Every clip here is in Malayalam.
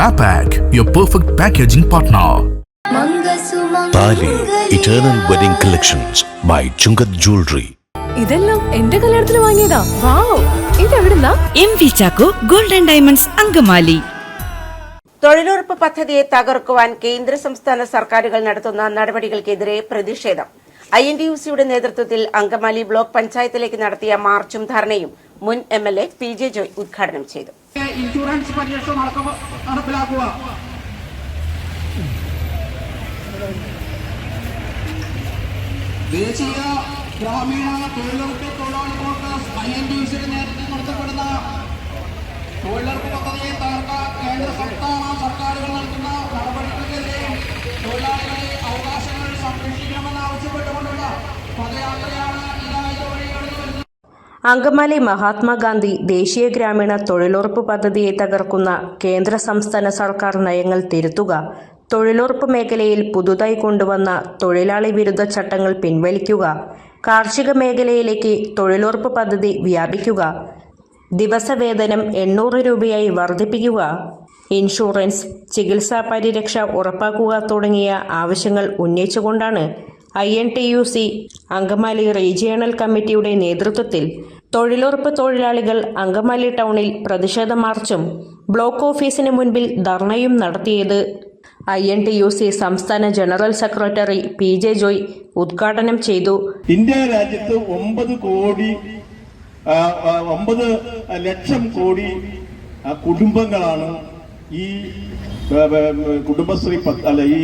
MAPAC, your perfect packaging partner. Thali eternal wedding collections by Chungath jewellery ഇതെല്ലാം എന്റെ കല്യാണത്തിന് വാങ്ങിയതാ. Wow. ഇതെവിടുന്നാ M V Chacko golden diamonds Angamaly. തൊഴിലുറപ്പ് പദ്ധതിയെ തകർക്കുവാൻ കേന്ദ്ര സംസ്ഥാന സർക്കാരുകൾ നടത്തുന്ന നടപടികൾക്കെതിരെ പ്രതിഷേധം. ഐ എൻ ഡി യു സിയുടെ നേതൃത്വത്തിൽ അങ്കമാലി ബ്ലോക്ക് പഞ്ചായത്തിലേക്ക് നടത്തിയ മാർച്ചും ധർണയും മുൻ M L A P J Joy ഉദ്ഘാടനം ചെയ്തു. ഇൻഷുറൻസ് പരിരക്ഷ നടപ്പിലാക്കുക. ദേശീയ ഗ്രാമീണ തൊഴിലുറപ്പ് തൊഴിലാളികൾക്ക് ഐ എൻ ഡി സിയുടെ നേതൃത്വം അങ്കമാലി മഹാത്മാഗാന്ധി ദേശീയ ഗ്രാമീണ തൊഴിലുറപ്പ് പദ്ധതിയെ തകർക്കുന്ന കേന്ദ്ര സംസ്ഥാന സർക്കാർ നയങ്ങൾ തിരുത്തുക തൊഴിലുറപ്പ് മേഖലയിൽ പുതുതായി കൊണ്ടുവന്ന തൊഴിലാളി വിരുദ്ധ ചട്ടങ്ങൾ പിൻവലിക്കുക കാർഷിക മേഖലയിലേക്ക് തൊഴിലുറപ്പ് പദ്ധതി വ്യാപിക്കുക ദിവസവേതനം എണ്ണൂറ് രൂപയായി വർദ്ധിപ്പിക്കുക ഇൻഷുറൻസ് ചികിത്സാ പരിരക്ഷ ഉറപ്പാക്കുക തുടങ്ങിയ ആവശ്യങ്ങൾ ഉന്നയിച്ചുകൊണ്ടാണ് I N T U C Angamaly regional കമ്മിറ്റിയുടെ നേതൃത്വത്തിൽ തൊഴിലുറപ്പ് തൊഴിലാളികൾ അങ്കമാലി ടൗണിൽ പ്രതിഷേധ മാർച്ചും ബ്ലോക്ക് ഓഫീസിന് മുൻപിൽ ധർണയും നടത്തിയത്. I N T U C സംസ്ഥാന general secretary P J Joy ഉദ്ഘാടനം ചെയ്തു. ഇന്ത്യ രാജ്യത്ത് ഒമ്പത് കോടി ഒമ്പത് ലക്ഷം കോടി കുടുംബങ്ങളാണ് ഈ കുടുംബശ്രീ അല്ല ഈ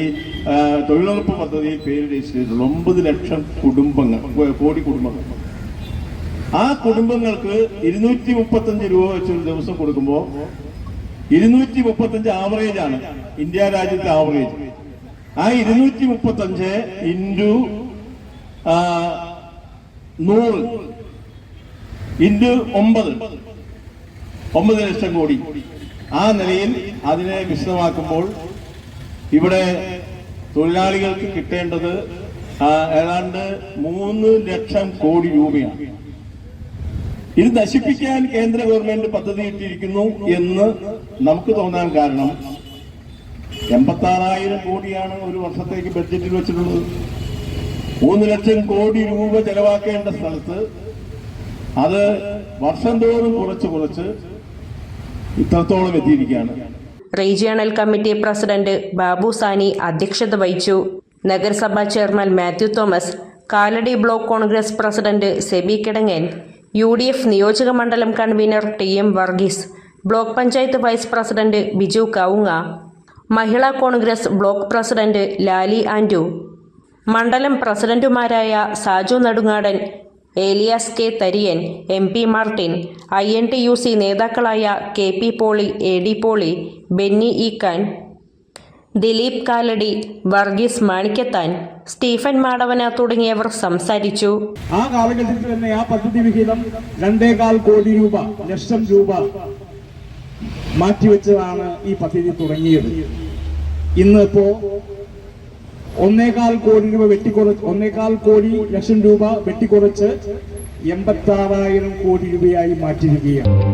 തൊഴിലുറപ്പ് പദ്ധതിയിൽ പേര് രജിസ്റ്റർ ചെയ്തിട്ടുള്ള ഒമ്പത് ലക്ഷം കുടുംബങ്ങൾ കോടി കുടുംബങ്ങൾ. ആ കുടുംബങ്ങൾക്ക് ഇരുന്നൂറ്റി മുപ്പത്തഞ്ച് രൂപ വെച്ച് ഒരു ദിവസം കൊടുക്കുമ്പോൾ ഇരുന്നൂറ്റി മുപ്പത്തഞ്ച് ആവറേജ് ആണ് ഇന്ത്യ രാജ്യത്തെ ആവറേജ് ആ ഇരുന്നൂറ്റി മുപ്പത്തഞ്ച് ഇന്റു നൂറ് ഇന്റു ഒമ്പത് ഒമ്പത് ലക്ഷം കോടി. ആ നിലയിൽ അതിനെ വിശദമാക്കുമ്പോൾ ഇവിടെ തൊഴിലാളികൾക്ക് കിട്ടേണ്ടത് ഏതാണ്ട് മൂന്ന് ലക്ഷം കോടി രൂപയാണ്. ഇത് നശിപ്പിക്കാൻ കേന്ദ്ര ഗവൺമെന്റ് പദ്ധതി ഇട്ടിരിക്കുന്നു എന്ന് നമുക്ക് തോന്നാൻ കാരണം എൺപത്തി ആറായിരം കോടിയാണ് ഒരു വർഷത്തേക്ക് ബഡ്ജറ്റിൽ വെച്ചിട്ടുള്ളത്. മൂന്ന് ലക്ഷം കോടി രൂപ ചെലവാക്കേണ്ട സ്ഥലത്ത് അത് വർഷം തോറും കുറച്ച് കുറച്ച് ഇത്രത്തോളം എത്തിയിരിക്കുകയാണ്. Regional committee president Babu Sani അധ്യക്ഷത വഹിച്ചു. നഗരസഭാ chairman Mathew Thomas Kalady block Congress president Sebi Kidangan U D F നിയോജക മണ്ഡലം convener T M Varghese block panchayat vice president Biju Kavunga Mahila Congress block president Lali Andu മണ്ഡലം പ്രസിഡന്റുമാരായ Saju Nedungadan Elias K Thariyan M P Martin I N T U C നേതാക്കളായ K P Poly A D Poly Benny Eekkan Dileep Kalady Varghese Manikathan Stephen Madavana തുടങ്ങിയവർ സംസാരിച്ചു. ആ കാലഘട്ടത്തിൽ തന്നെ ആ പദ്ധതി വിഹിതം രണ്ടേകാൽ കോടി രൂപ ലക്ഷം രൂപ മാറ്റിവെച്ചതാണ് ഈ പദ്ധതി തുടങ്ങിയത്. ഇന്നിപ്പോ ഒന്നേകാൽ കോടി രൂപ വെട്ടിക്കുറച്ച് ഒന്നേകാൽ കോടി ലക്ഷം രൂപ വെട്ടിക്കുറച്ച് എൺപത്തി ആറായിരം കോടി രൂപയായി മാറ്റിയിരിക്കുകയാണ്.